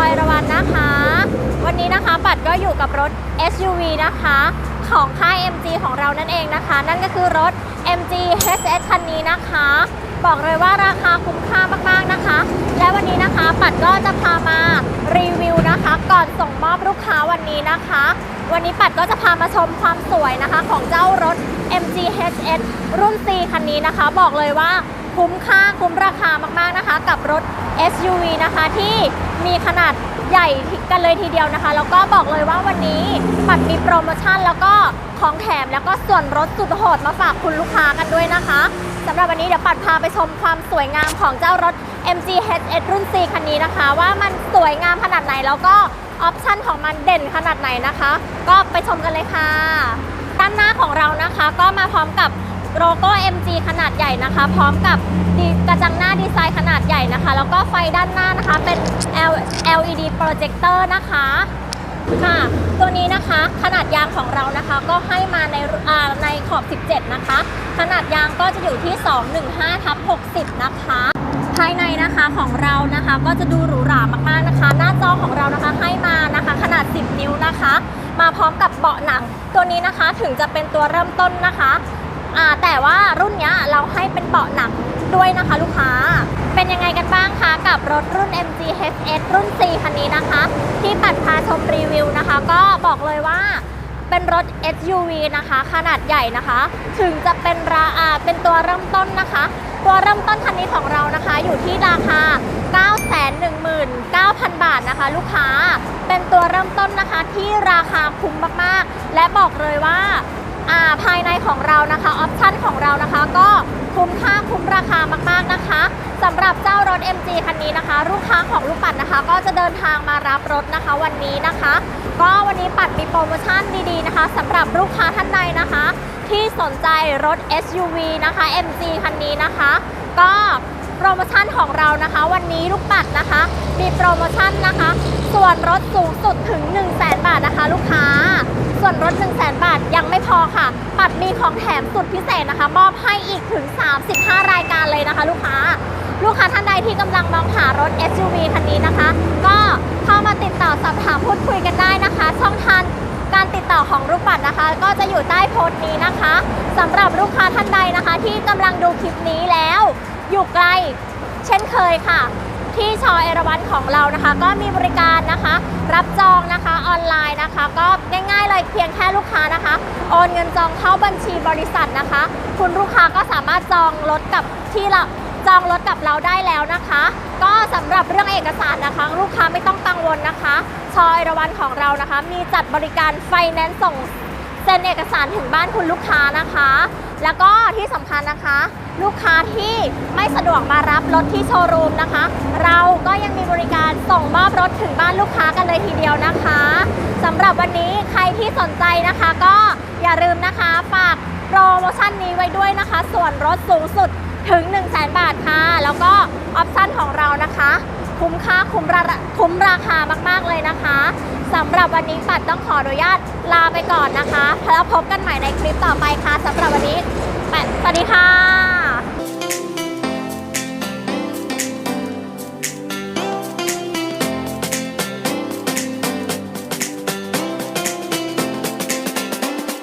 อยระวันนะคะ วันนี้นะคะปัดก็อยู่กับรถ SUV นะคะ ของค่าย MG ของเรานั่นเองนะคะ นั่นก็คือรถ MG HS คันนี้นะคะ บอกเลยว่าราคาคุ้มค่ามากๆนะคะ และวันนี้นะคะปัดก็จะพามารีวิวนะคะ ก่อนส่งมอบลูกค้าวันนี้นะคะ วันนี้ปัดก็จะพามาชมความสวยนะคะ ของเจ้ารถ MG HS รุ่น C คันนี้นะคะ บอกเลยว่า คุ้มค่าคุ้มราคามากๆนะคะ กับรถ SUV นะคะที่มีขนาดใหญ่กันเลยทีเดียวนะคะ แล้วก็บอกเลยว่าวันนี้ปัดมีโปรโมชั่นแล้วก็ของแถมแล้วก็ส่วนลดสุดโหดมาฝากคุณลูกค้ากันด้วยนะคะสำหรับวันนี้เดี๋ยวปัดพาไปชมความสวยงามของเจ้ารถ MG HS รุ่น C คันนี้นะคะ ว่ามันสวยงามขนาดไหนแล้วก็ออปชั่นของมันเด่นขนาดไหนนะคะ ก็ไปชมกันเลยค่ะด้านหน้าของเรานะคะ ก็มาพร้อมกับ โลโก้ MG ขนาดใหญ่นะคะ พร้อมกับกระจังหน้าดีไซน์ขนาดใหญ่นะคะ แล้วก็ไฟด้านหน้านะคะเป็น LED projector นะคะค่ะ ตัวนี้นะคะขนาดยางของเรานะคะก็ให้มาในอ่าในขอบ 17 นะคะ ขนาดยางก็จะอยู่ที่ 215ทับ60 นะคะ ภายในนะคะของเรานะคะก็จะดูหรูหรามากๆนะคะ หน้าจอของเรานะคะให้มานะคะขนาด 10 นิ้วนะคะ มาพร้อมกับเบาะหนัง ตัวนี้นะคะถึงจะเป็นตัวเริ่มต้นนะคะ แต่ว่ารุ่นเนี้ยเราให้เป็นเบาะหนังด้วยนะคะลูกค้า เป็นยังไงกันบ้างคะกับรถรุ่น MG HS รุ่น C คันนี้นะคะ ที่ปัดพาชมรีวิวนะคะ ก็บอกเลยว่าเป็นรถ SUV นะคะ ขนาดใหญ่นะคะ ถึงจะเป็นราอาเป็นตัวเริ่มต้นนะคะ ตัวเริ่มต้นคันนี้ของเรานะคะ อยู่ที่ราคา 919,000 บาทนะคะ ลูกค้าเป็นตัวเริ่มต้นนะคะที่ราคาคุ้มมากๆ และบอกเลยว่า อ่าภายในของเรานะคะออปชั่นของเรานะคะ ก็คุ้มค่าคุ้มราคามากๆนะคะสำหรับเจ้ารถ MG คันนี้นะคะ ลูกค้าของลูกปัดนะคะ ก็จะเดินทางมารับรถนะคะวันนี้นะคะ ก็วันนี้ปัดมีโปรโมชั่นดีๆนะคะสำหรับลูกค้าท่านใดนะคะ ที่สนใจรถ SUV นะคะ MG คันนี้นะคะ ก็โปรโมชั่นของเรานะคะ วันนี้ลูกปัดนะคะ มีโปรโมชั่นนะคะ ส่วนรถสูงสุดถึง 1 0 0 0 0แบาทนะคะ ลูกค้า ส่วนรถ 1 0 0 0 0แบาทยังไม่พอค่ะ ปัดมีของแถมสุดพิเศษนะคะ มอบให้อีกถึง 35 รายการเลยนะคะ ลูกค้า ลูกค้าท่านใดที่กำลังมองหารถ SUV คันนี้นะคะ ก็เข้ามาติดต่อสอบถามพูดคุยกันได้นะคะ ช่องทางการติดต่อของลูกปัดนะคะ ก็จะอยู่ใต้โพสต์นี้นะคะสำหรับลูกค้าท่านใดนะคะ ที่กำลังดูคลิปนี้แล้ว อยู่ไกล เช่นเคยค่ะ ที่ชอเอราวันของเรานะคะ ก็มีบริการนะคะ รับจองนะคะออนไลน์นะคะ ก็ง่ายๆเลยเพียงแค่ลูกค้านะคะ โอนเงินจองเข้าบัญชีบริษัทนะคะ คุณลูกค้าก็สามารถจองรถกับที่เราจองรถกับเราได้แล้วนะคะ ก็สำหรับเรื่องเอกสารนะคะ ลูกค้าไม่ต้องกังวลนะคะ ชอเอราวันของเรานะคะ มีจัดบริการไฟแนนซ์ส่งเซ็นเอกสารถึงบ้านคุณลูกค้านะคะ แล้วก็ที่สำคัญนะคะ ลูกค้าที่ไม่สะดวกมารับรถที่โชว์รูมนะคะ เราก็ยังมีบริการส่งมอบรถถึงบ้านลูกค้ากันเลยทีเดียวนะคะสำหรับวันนี้ใครที่สนใจนะคะ ก็อย่าลืมนะคะฝากโปรโมชั่นนี้ไว้ด้วยนะคะ ส่วนรถสูงสุดถึง 1 0 0 0 0แบาทค่ะ แล้วก็ออปชั่นของเรานะคะ คุ้มค่าคุ้มราคุ้มราคามาก ๆ เลยนะคะสำหรับวันนี้ปัดต้องขออนุญาต ลาไปก่อนนะคะ แล้วพบกันใหม่ในคลิปต่อไปค่ะสำหรับวันนี้สวัสดีค่ะ